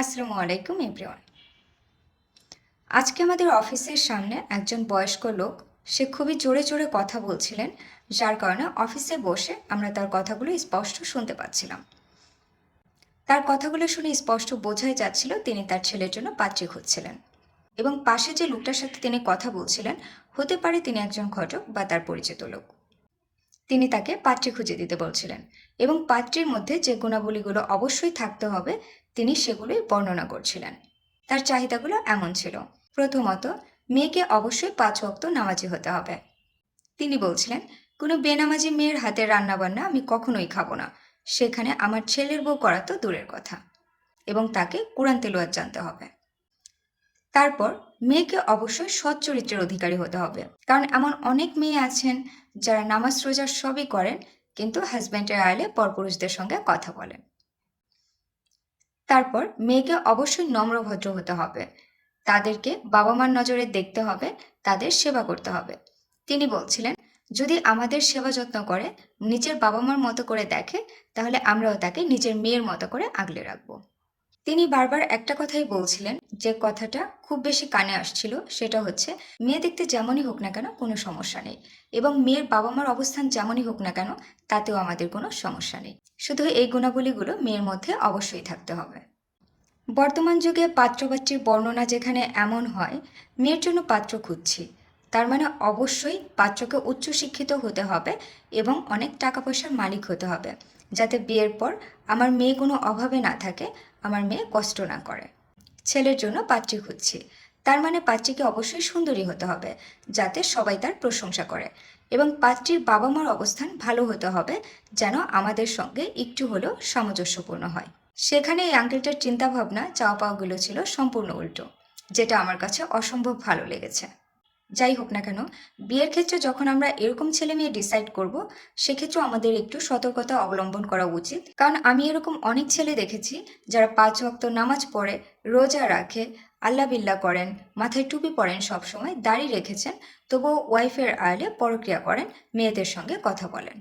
আসসালামু আলাইকুম, এভরিওয়ান। আজকে আমাদের অফিসের সামনে একজন বয়স্ক লোক, সে খুবই জোরে জোরে কথা বলছিলেন, যার কারণে অফিসে বসে আমরা তার কথাগুলো স্পষ্ট শুনতে পাচ্ছিলাম। তার কথাগুলো শুনে স্পষ্ট বোঝাই যাচ্ছিল তিনি তার ছেলের জন্য পাত্রী খুঁজছিলেন এবং পাশে যে লোকটার সাথে তিনি কথা বলছিলেন, হতে পারে তিনি একজন ঘটক বা তার পরিচিত লোক। তিনি তাকে পাত্রী খুঁজে দিতে বলছিলেন এবং পাত্রীর মধ্যে যে গুণাবলীগুলো অবশ্যই থাকতে হবে তিনি সেগুলোই বর্ণনা করছিলেন। তার চাহিদাগুলো এমন ছিল। প্রথমত, মেয়েকে অবশ্যই পাঁচ অক্ত নামাজি হতে হবে। তিনি বলছিলেন, কোনো বেনামাজি মেয়ের হাতের রান্নাবান্না আমি কখনোই খাব না। সেখানে আমার ছেলের বউ করা তো দূরের কথা। এবং তাকে কোরআন তেলোয়াত জানতে হবে। তারপর, মেয়েকে অবশ্যই সৎ চরিত্রের অধিকারী হতে হবে। কারণ এমন অনেক মেয়ে আছেন যারা নামাজ রোজা সবই করেন, কিন্তু হাজব্যান্ডের আড়ালে পরপুরুষদের সঙ্গে কথা বলেন। তারপর মেয়েকে অবশ্যই নম্রভদ্র হতে হবে। তাদেরকে বাবা মার নজরে দেখতে হবে, তাদের সেবা করতে হবে। তিনি বলছিলেন, যদি আমাদের সেবা যত্ন করে, নিজের বাবা মার মতো করে দেখে, তাহলে আমরাও তাকে নিজের মেয়ের মতো করে আগলে রাখব। তিনি বারবার একটা কথাই বলছিলেন, যে কথাটা খুব বেশি কানে আসছিল, সেটা হচ্ছে, মেয়ে দেখতে যেমনই হোক না কেন কোনো সমস্যা নেই। এবং মেয়ের বাবা মার অবস্থান যেমনই হোক না কেন, তাতেও আমাদের কোনো সমস্যা নেই। শুধু এই গুণাবলীগুলো মেয়ের মধ্যে অবশ্যই থাকতে হবে। বর্তমান যুগে পাত্রপাত্রীর বর্ণনা যেখানে এমন হয়, মেয়ের জন্য পাত্র খুঁজছি। তার মানে অবশ্যই পাত্রকে উচ্চশিক্ষিত হতে হবে এবং অনেক টাকা পয়সার মালিক হতে হবে, যাতে বিয়ের পর আমার মেয়ে কোনো অভাবে না থাকে, আমার মেয়ে কষ্ট না করে। ছেলের জন্য পাত্রী খুঁজছি। তার মানে পাত্রীকে অবশ্যই সুন্দরী হতে হবে, যাতে সবাই তার প্রশংসা করে। এবং পাত্রীর বাবা মার অবস্থান ভালো হতে হবে, যেন আমাদের সঙ্গে একটু হলেও সামঞ্জস্যপূর্ণ হয়। সেখানে এই আঙ্কেলটার চিন্তাভাবনা চাওয়া পাওয়াগুলো ছিল সম্পূর্ণ উল্টো, যেটা আমার কাছে অসম্ভব ভালো লেগেছে। যাই হোক না কেন, বিয়ের ক্ষেত্রে যখন আমরা এরকম ছেলে মেয়ে ডিসাইড করব সেক্ষেত্রে আমাদের একটু সতর্কতা অবলম্বন করা উচিত। কারণ আমি এরকম অনেক ছেলে দেখেছি, যারা পাঁচ ওয়াক্ত নামাজ পড়ে, রোজা রাখে আল্লাহ বিল্লাহ করেন, মাথায় টুপি পরেন সবসময়, দাড়ি রেখেছেন, তবুও ওয়াইফের আড়ালে পরক্রিয়া করেন, মেয়েদের সঙ্গে কথা বলেন।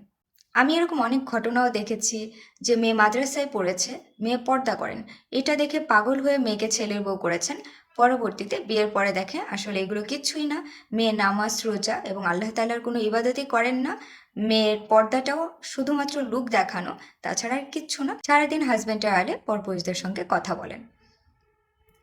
আমি এরকম অনেক ঘটনাও দেখেছি যে মেয়ে মাদ্রাসায় পড়েছে, মেয়ে পর্দা করেন। এটা দেখে পাগল হয়ে মেয়েকে ছেলের বউ করেছেন। পরবর্তীতে বিয়ের পরে দেখে, আসলে এগুলো কিচ্ছুই না। মেয়ে নামাজ, রোজা এবং আল্লাহ তালার কোনো ইবাদতই করেন না। মেয়ের পর্দাটাও শুধুমাত্র লুক দেখানো, তাছাড়া আর কিচ্ছু না। সারাদিন হাজব্যান্ডের আলে পরপুরুষদের সঙ্গে কথা বলেন।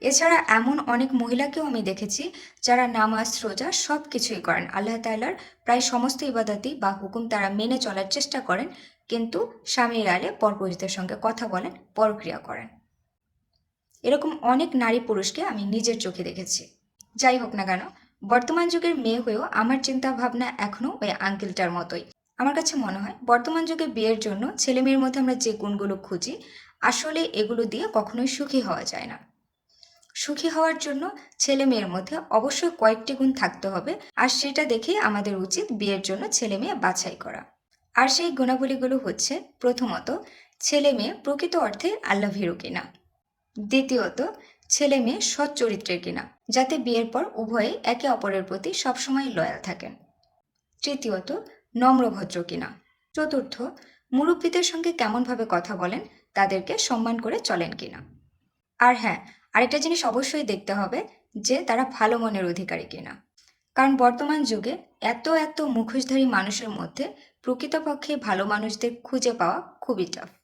এছাড়া এমন অনেক মহিলাকেও আমি দেখেছি, যারা নামাজ, রোজা সব কিছুই করেন। আল্লাহ তাল্লার প্রায় সমস্ত ইবাদতই বা হুকুম তারা মেনে চলার চেষ্টা করেন, কিন্তু স্বামীর আলে পরপুরুষদের সঙ্গে কথা বলেন, পরক্রিয়া করেন। এরকম অনেক নারী পুরুষকে আমি নিজের চোখে দেখেছি। যাই হোক না কেন, বর্তমান যুগের মেয়ে হয়েও আমার চিন্তা ভাবনা এখনও ওই আঙ্কেলটার মতোই। আমার কাছে মনে হয়, বর্তমান যুগে বিয়ের জন্য ছেলে মেয়ের মধ্যে আমরা যে গুণগুলো খুঁজি, আসলে এগুলো দিয়ে কখনোই সুখী হওয়া যায় না। সুখী হওয়ার জন্য ছেলে মেয়ের মধ্যে অবশ্যই কয়েকটি গুণ থাকতে হবে, আর সেটা দেখেই আমাদের উচিত বিয়ের জন্য ছেলে মেয়ে বাছাই করা। আর সেই গুণাবলীগুলো হচ্ছে, প্রথমত ছেলে মেয়ে প্রকৃত অর্থে আল্লাহ ভীরু কিনা। দ্বিতীয়ত, ছেলে মেয়ে সৎ চরিত্রের কিনা, যাতে বিয়ের পর উভয়ে একে অপরের প্রতি সবসময় লয়াল থাকেন। তৃতীয়ত, নম্রভদ্র কিনা, চতুর্থ, মুরব্বীদের সঙ্গে কেমনভাবে কথা বলেন, তাদেরকে সম্মান করে চলেন কিনা। আর হ্যাঁ আরেকটা জিনিস অবশ্যই দেখতে হবে যে তারা ভালো মনের অধিকারী কিনা। কারণ বর্তমান যুগে এত এত মুখোশধারী মানুষের মধ্যে প্রকৃতপক্ষে ভালো মানুষদের খুঁজে পাওয়া খুবই টাফ